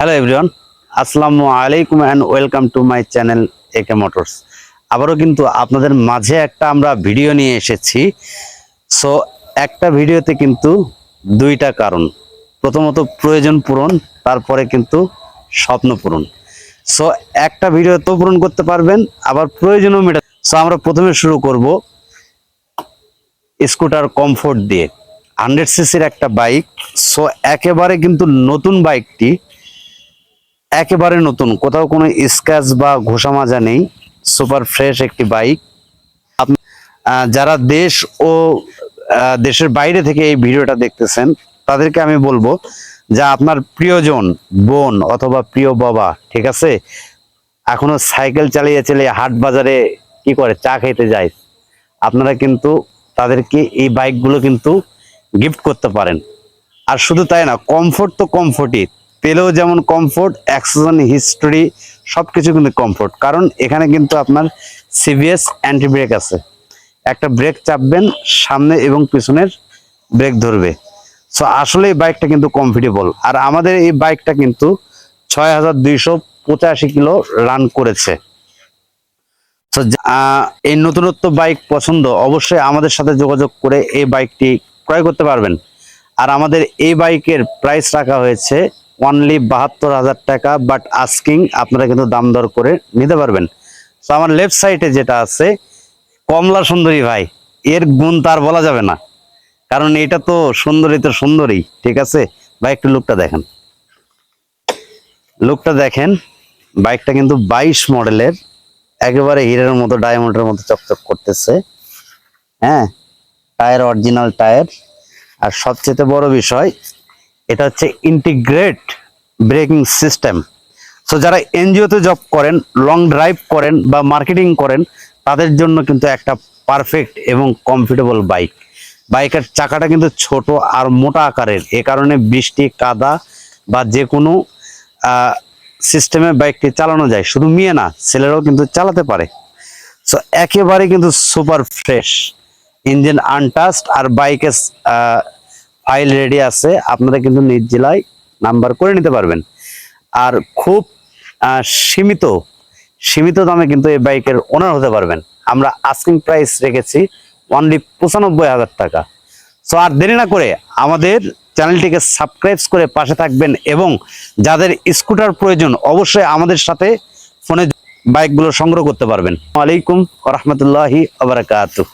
Hello everyone আসসালামু আলাইকুম and welcome to my channel AK motors আবারও কিন্তু আপনাদের মাঝে একটা আমরা ভিডিও নিয়ে এসেছি। সো একটা ভিডিওতে কিন্তু দুইটা কারণ। প্রথমত, প্রয়োজন পূরণ, তারপরে কিন্তু স্বপ্ন পূরণ। সো একটা ভিডিও তো পূরণ করতে পারবেন, আবার প্রয়োজনও মেটা সো আমরা প্রথমে শুরু করব স্কুটার কমফোর্ট দিয়ে। হান্ড্রেড সিসির একটা বাইক সো একেবারে কিন্তু নতুন বাইকটি একেবারে নতুন, কোথাও কোনো স্ক্র্যাচ বা ঘোষা মাজা নেই সুপার ফ্রেশ একটি বাইক যারা দেশ ও দেশের বাইরে থেকে এই ভিডিওটা দেখতেছেন, তাদেরকে আমি বলব যা আপনার প্রিয়জন, বোন অথবা প্রিয় বাবা, ঠিক আছে? এখনও সাইকেল চালিয়ে চালিয়ে হাট বাজারে কি করে, চা খেতে যায়। আপনারা কিন্তু তাদেরকে এই বাইকগুলো কিন্তু গিফট করতে পারেন। আর শুধু তাই না কমফোর্ট তো কমফোর্টই তেলেও যেমন কমফোর্ট অ্যাক্সিজন হিস্টোরি সব কিছু কিন্তু কমফোর্ট কারণ এখানে কিন্তু আপনার সিবিএস অ্যান্টি ব্রেক আছে। একটা ব্রেক চাপবেন সামনে এবং পিছনের ব্রেক ধরবে। সো আসলে এই বাইকটা কিন্তু কমফোর্টেবল আর আমাদের এই বাইকটা কিন্তু ছয় হাজার দুইশো পঁচাশি কিলো রান করেছে। তো এই নতুনত্ব বাইক পছন্দ, অবশ্যই আমাদের সাথে যোগাযোগ করে এই বাইকটি ক্রয় করতে পারবেন। আর আমাদের এই বাইকের প্রাইস রাখা হয়েছে অনলি বাহাত্তর হাজার টাকা বাট আস্কিং আপনারা কিন্তু দাম দর করে নিতে পারবেন। তো আমার লেফট সাইডে যেটা আছে, কমলা সুন্দরী ভাই, এর গুণ তার বলা যাবে না। কারণ এটা তো সুন্দরী তো সুন্দরী, ঠিক আছে? ভাই, একটু লুকটা দেখেন। লুকটা দেখেন, বাইকটা কিন্তু বাইশ মডেলের, একেবারে হিরের মতো ডায়মন্ডের মতো চকচক করতেছে। হ্যাঁ টায়ার অরিজিনাল টায়ার আর সবচেয়ে বড় বিষয় এটা হচ্ছে ইন্টিগ্রেট ব্রেকিং সিস্টেম সো যারা এনজিওতে জব করেন লং ড্রাইভ করেন বা মার্কেটিং করেন, তাদের জন্য কিন্তু একটা পারফেক্ট এবং কমফোর্টেবল বাইক বাইকের চাকাটা কিন্তু ছোট আর মোটা আকারের। এ কারণে বৃষ্টি, কাদা বা যে কোনো সিস্টেমে বাইকটি চালানো যায়। শুধু মেয়ে না, ছেলেরাও কিন্তু চালাতে পারে। সো একেবারে কিন্তু সুপার ফ্রেশ ইঞ্জিন আনটাস্ট আর বাইকের ফাইল রেডি আছে, আপনারা কিন্তু নিজ জেলায় নাম্বার করে নিতে পারবেন। আর খুব সীমিত সীমিত দামে কিন্তু এই বাইকের ওনার হতে পারবেন। আমরা আস্কিং প্রাইস রেখেছি অনলি পঁচানব্বই হাজার টাকা। সো আর দেরি না করে আমাদের চ্যানেলটিকে সাবস্ক্রাইব করে পাশে থাকবেন এবং যাদের স্কুটার প্রয়োজন, অবশ্যই আমাদের সাথে ফোনে বাইকগুলো সংগ্রহ করতে পারবেন। ওয়ালাইকুম রহমতুল্লাহি আবরাকাতুহ